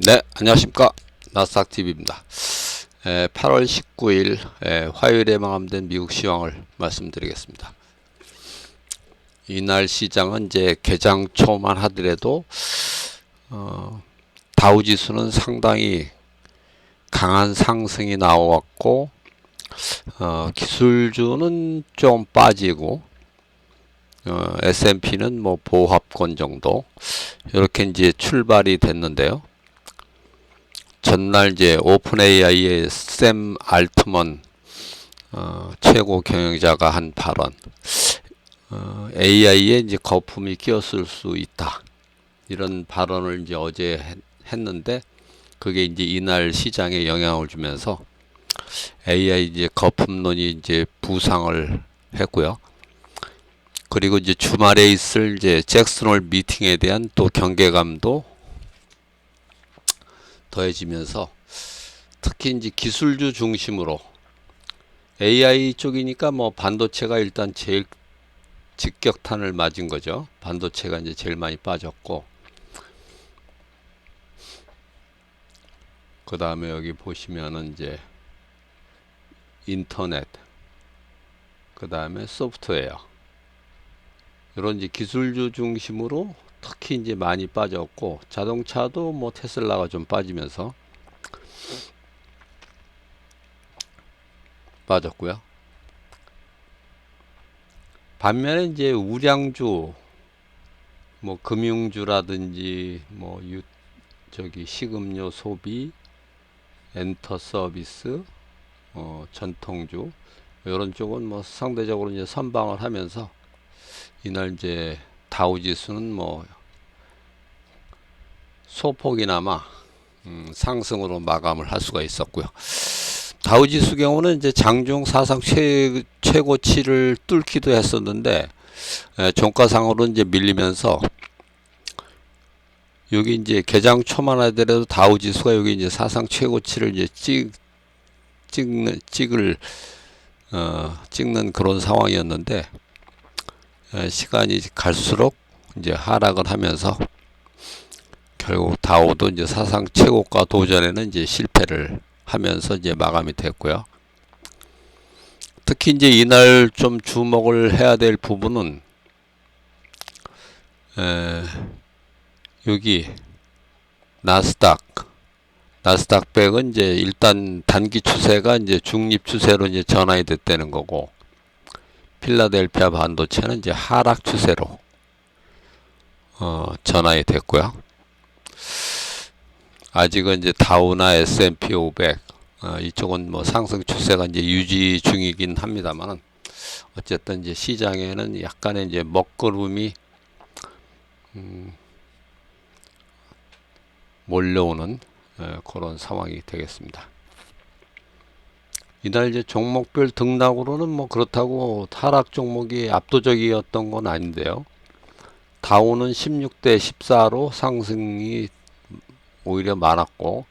네, 안녕하십니까. 나스닥TV입니다. 8월 19일 에, 화요일에 마감된 미국 시황을 말씀드리겠습니다. 이날 시장은 이제 개장 초만 하더라도 어, 다우지수는 상당히 강한 상승이 나왔고 어, 기술주는 좀 빠지고 어, S&P는 뭐 보합권 정도 이렇게 이제 출발이 됐는데요. 전날 이제 오픈 AI의 샘 알트먼 어, 최고 경영자가 한 발언, 어, AI에 이제 거품이 끼었을 수 있다 이런 발언을 이제 어제 했, 했는데 그게 이제 이날 시장에 영향을 주면서 AI 이제 거품론이 이제 부상을 했고요. 그리고 이제 주말에 있을 이제 잭슨홀 미팅에 대한 또 경계감도 더해지면서 특히 이제 기술주 중심으로 AI 쪽이니까 뭐 반도체가 일단 제일 직격탄을 맞은 거죠. 반도체가 이제 제일 많이 빠졌고 그 다음에 여기 보시면은 이제 인터넷 그 다음에 소프트웨어 이런 이제 기술주 중심으로 특히 이제 많이 빠졌고 자동차도 뭐 테슬라가 좀 빠지면서 빠졌고요. 반면에 이제 우량주 뭐 금융주라든지 뭐 유, 저기 식음료 소비 엔터 서비스 어, 전통주 이런 쪽은 뭐 상대적으로 이제 선방을 하면서 이날 이제 다우지수는 뭐 소폭이나마 음, 상승으로 마감을 할 수가 있었고요. 다우지수 경우는 이제 장중 사상 최, 최고치를 뚫기도 했었는데 에, 종가상으로 이제 밀리면서 여기 이제 개장 초만 하더라도 다우지수가 여기 이제 사상 최고치를 이제 찍 찍는 찍을 어, 찍는 그런 상황이었는데 에, 시간이 갈수록 이제 하락을 하면서 결국 다우도 이제 사상 최고가 도전에는 이제 실패를 하면서 이제 마감이 됐고요. 특히 이제 이날 좀 주목을 해야 될 부분은 에, 여기 나스닥 나스닥 백은 이제 일단 단기 추세가 이제 중립 추세로 이제 전환이 됐다는 거고 필라델피아 반도체는 이제 하락 추세로 어, 전환이 됐고요. 아직은 이제 다우나 S&P 500 어, 이쪽은 뭐 상승 추세가 이제 유지 중이긴 합니다만은 어쨌든 이제 시장에는 약간의 이제 먹구름이 음, 몰려오는 어, 그런 상황이 되겠습니다. 이날 이제 종목별 등락으로는 뭐 그렇다고 하락 종목이 압도적이었던 건 아닌데요. 다우는 16대 14로 상승이 오히려 많았고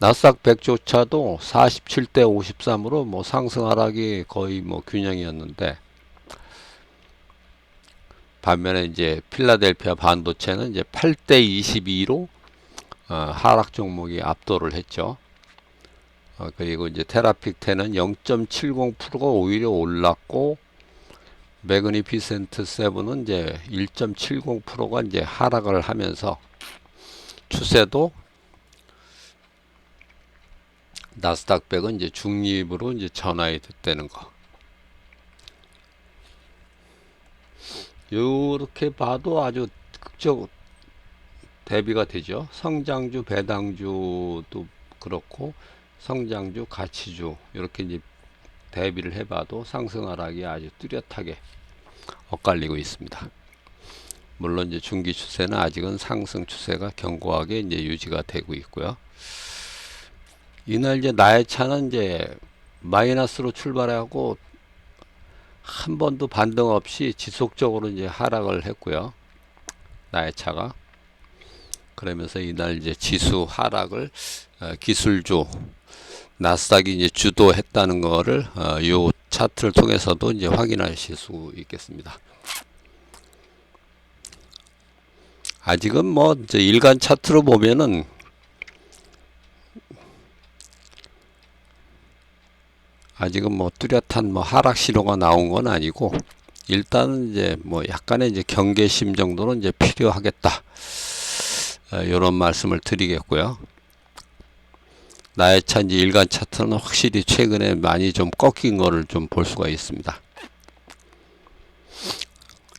나스닥 100조차도 47대 53으로 뭐 상승 하락이 거의 뭐 균형이었는데 반면에 이제 필라델피아 반도체는 이제 8대 22로 어, 하락 종목이 압도를 했죠. 어, 그리고 이제 테라픽10은 0.70%가 오히려 올랐고 매그니피센트 7은 이제 1.70%가 이제 하락을 하면서 추세도 나스닥 100은 이제 중립으로 이제 전환이 됐다는 거. 이렇게 봐도 아주 극적 대비가 되죠. 성장주, 배당주도 그렇고 성장주, 가치주 이렇게 이제 대비를 해봐도 상승 하락이 아주 뚜렷하게 엇갈리고 있습니다. 물론 이제 중기 추세는 아직은 상승 추세가 견고하게 이제 유지가 되고 있고요. 이날 이제 나의 차는 이제 마이너스로 출발하고 한 번도 반등 없이 지속적으로 이제 하락을 했고요. 나의 차가 그러면서 이날 이제 지수 하락을 어, 기술주 나스닥이 이제 주도했다는 거를 어, 차트를 통해서도 이제 확인하실 수 있겠습니다. 아직은 뭐 이제 일간 차트로 보면은 아직은 뭐 뚜렷한 뭐 하락 신호가 나온 건 아니고 일단 이제 뭐 약간의 이제 경계심 정도는 이제 필요하겠다. 어, 이런 말씀을 드리겠고요. 나의 차 이제 일간 차트는 확실히 최근에 많이 좀 꺾인 거를 좀 볼 수가 있습니다.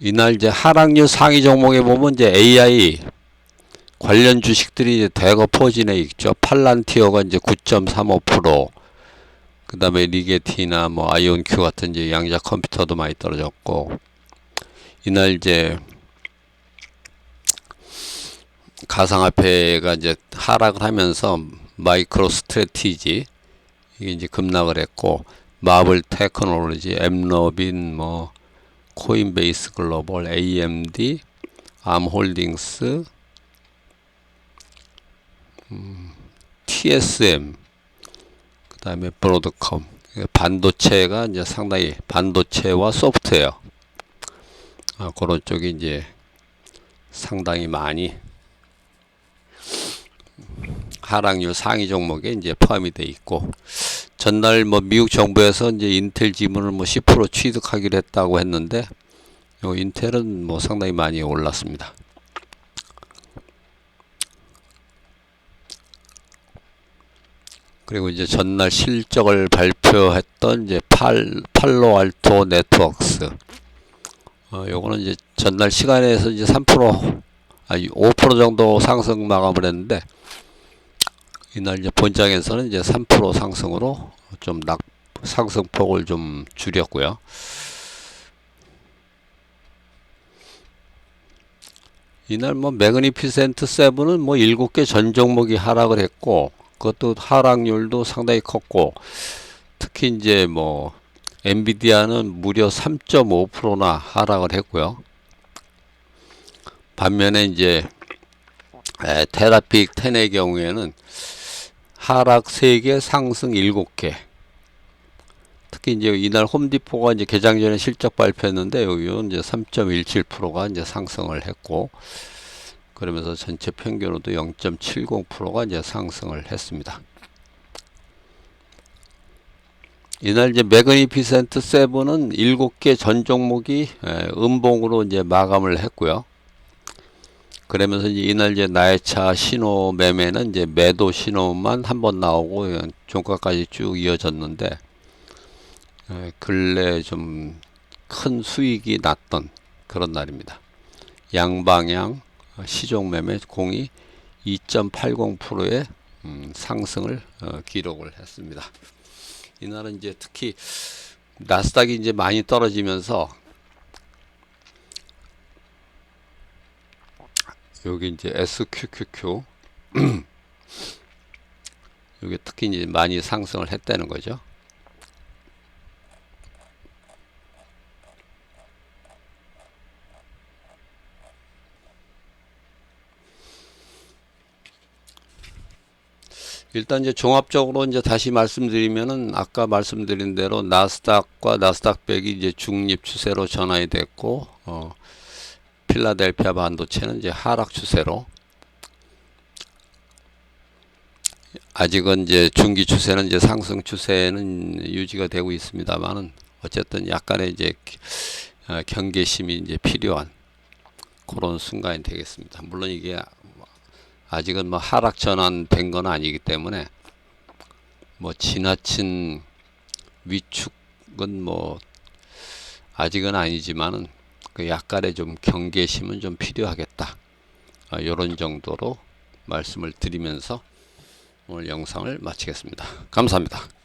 이날 이제 하락률 상위 종목에 보면 이제 AI 관련 주식들이 이제 대거 포진해 있죠. 팔란티어가 이제 9.35%, 그 다음에 리게티나 뭐 아이온큐 같은 이제 양자 컴퓨터도 많이 떨어졌고, 이날 이제 가상화폐가 이제 하락을 하면서 마이크로 스트레티지 이게 이제 급락을 했고 마블 테크놀로지, 엠러빈, 뭐 코인베이스 글로벌, AMD, 암홀딩스, 음, TSM, 그 다음에 브로드컴, 반도체가 이제 상당히 반도체와 소프트웨어. 아, 그런 쪽이 이제 상당히 많이 하락률 상위 종목에 이제 포함이 돼 있고 전날 뭐 미국 정부에서 이제 인텔 지분을 뭐 10% 취득하기로 했다고 했는데 요 인텔은 뭐 상당히 많이 올랐습니다. 그리고 이제 전날 실적을 발표했던 이제 팔 팔로알토 네트워크스 어 요거는 이제 전날 시간에서 이제 3% 아니 5% 정도 상승 마감을 했는데 이날 이제 본장에서는 이제 3% 상승으로 좀 낙, 상승폭을 좀 줄였고요. 이날 뭐 매그니피센트 세븐은 뭐 7개 전 종목이 하락을 했고 그것도 하락률도 상당히 컸고 특히 이제 뭐 엔비디아는 무려 3.5%나 하락을 했고요. 반면에 이제 에, 테라픽 10의 경우에는 하락 3개, 상승 7개. 특히 이제 이날 홈디포가 이제 개장 전에 실적 발표했는데 여기는 이제 3.17%가 이제 상승을 했고 그러면서 전체 평균으로도 0.70%가 이제 상승을 했습니다. 이날 이제 매그니피센트 세븐은 7개 전 종목이 음봉으로 이제 마감을 했고요. 그러면서 이제 이날 이제 나의 차 신호 매매는 이제 매도 신호만 한 번 나오고 종가까지 쭉 이어졌는데 근래 좀 큰 수익이 났던 그런 날입니다. 양방향 시종 매매 공이 2.80%의 음, 상승을 어, 기록을 했습니다. 이날은 이제 특히 나스닥이 이제 많이 떨어지면서 여기 이제 SQQQ 여기 특히 이제 많이 상승을 했다는 거죠. 일단 이제 종합적으로 이제 다시 말씀드리면은 아까 말씀드린 대로 나스닥과 나스닥 백이 이제 중립 추세로 전환이 됐고 어 필라델피아 반도체는 이제 하락 추세로 아직은 이제 중기 추세는 이제 상승 추세는 유지가 되고 있습니다만은 어쨌든 약간의 이제 어, 경계심이 이제 필요한 그런 순간이 되겠습니다. 물론 이게 아직은 뭐 하락 전환된 건 아니기 때문에 뭐 지나친 위축은 뭐 아직은 아니지만은 그 약간의 좀 경계심은 좀 필요하겠다. 이런 아, 정도로 말씀을 드리면서 오늘 영상을 마치겠습니다. 감사합니다.